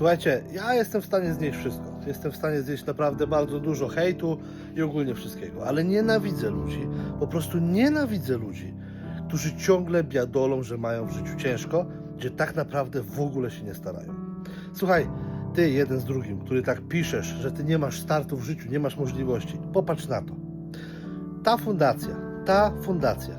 Słuchajcie, ja jestem w stanie znieść wszystko. Jestem w stanie znieść naprawdę bardzo dużo hejtu i ogólnie wszystkiego, ale nienawidzę ludzi, po prostu nienawidzę ludzi, którzy ciągle biadolą, że mają w życiu ciężko, gdzie tak naprawdę w ogóle się nie starają. Słuchaj, ty jeden z drugim, który tak piszesz, że ty nie masz startu w życiu, nie masz możliwości, popatrz na to. Ta fundacja, ta fundacja,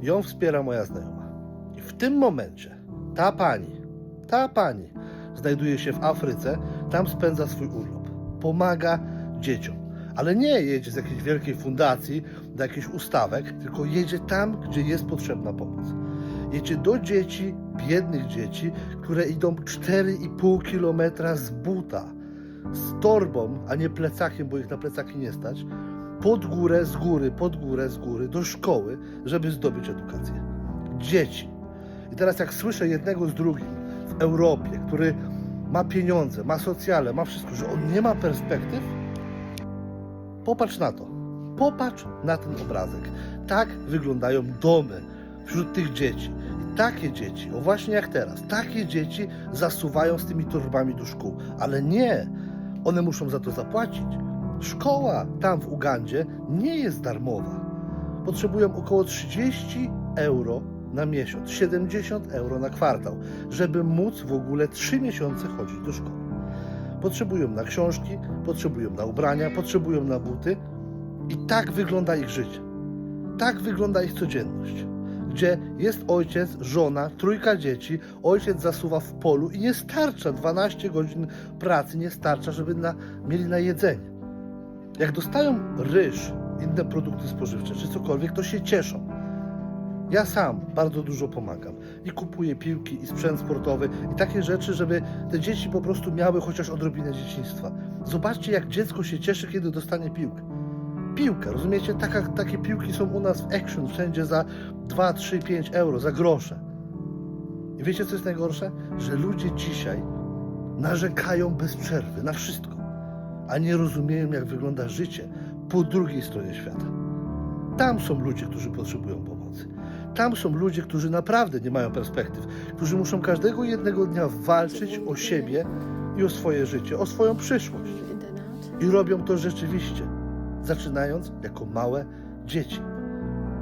ją wspiera moja znajoma. I w tym momencie ta pani, ta pani znajduje się w Afryce, tam spędza swój urlop. Pomaga dzieciom. Ale nie jedzie z jakiejś wielkiej fundacji, do jakichś ustawek, tylko jedzie tam, gdzie jest potrzebna pomoc. Jedzie do dzieci, biednych dzieci, które idą 4,5 kilometra z buta, z torbą, a nie plecakiem, bo ich na plecaki nie stać, pod górę, z góry, pod górę, z góry, do szkoły, żeby zdobyć edukację. Dzieci. I teraz jak słyszę jednego z drugim Europie, który ma pieniądze, ma socjale, ma wszystko, że on nie ma perspektyw, popatrz na to. Popatrz na ten obrazek. Tak wyglądają domy wśród tych dzieci. I takie dzieci, o właśnie jak teraz, takie dzieci zasuwają z tymi torbami do szkół. Ale nie, one muszą za to zapłacić. Szkoła tam w Ugandzie nie jest darmowa. Potrzebują około 30 euro na miesiąc, 70 euro na kwartał, żeby móc w ogóle 3 miesiące chodzić do szkoły. Potrzebują na książki, potrzebują na ubrania, potrzebują na buty i tak wygląda ich życie. Tak wygląda ich codzienność, gdzie jest ojciec, żona, trójka dzieci, ojciec zasuwa w polu i nie starcza 12 godzin pracy, nie starcza, żeby na, mieli na jedzenie. Jak dostają ryż, inne produkty spożywcze czy cokolwiek, to się cieszą. Ja sam bardzo dużo pomagam i kupuję piłki i sprzęt sportowy i takie rzeczy, żeby te dzieci po prostu miały chociaż odrobinę dzieciństwa. Zobaczcie, jak dziecko się cieszy, kiedy dostanie piłkę. Piłkę, rozumiecie? Taka, takie piłki są u nas w Action wszędzie za 2, 3, 5 euro, za grosze. I wiecie, co jest najgorsze? Że ludzie dzisiaj narzekają bez przerwy na wszystko, a nie rozumieją, jak wygląda życie po drugiej stronie świata. Tam są ludzie, którzy potrzebują pomocy. Tam są ludzie, którzy naprawdę nie mają perspektyw, którzy muszą każdego jednego dnia walczyć o siebie i o swoje życie, o swoją przyszłość. I robią to rzeczywiście, zaczynając jako małe dzieci.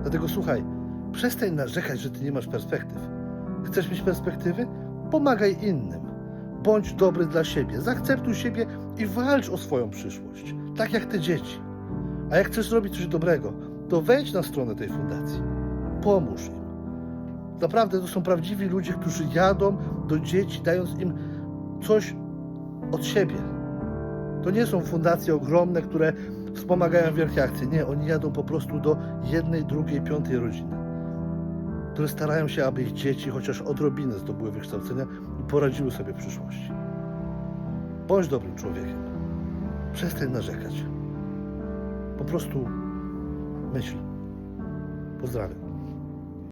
Dlatego słuchaj, przestań narzekać, że ty nie masz perspektyw. Chcesz mieć perspektywy? Pomagaj innym. Bądź dobry dla siebie, zaakceptuj siebie i walcz o swoją przyszłość, tak jak te dzieci. A jak chcesz zrobić coś dobrego, to wejdź na stronę tej fundacji. Pomóż im. Naprawdę to są prawdziwi ludzie, którzy jadą do dzieci, dając im coś od siebie. To nie są fundacje ogromne, które wspomagają wielkie akcje. Nie, oni jadą po prostu do jednej, drugiej, piątej rodziny, które starają się, aby ich dzieci chociaż odrobinę zdobyły wykształcenia i poradziły sobie w przyszłości. Bądź dobrym człowiekiem. Przestań narzekać. Po prostu myśl. Pozdrawiam.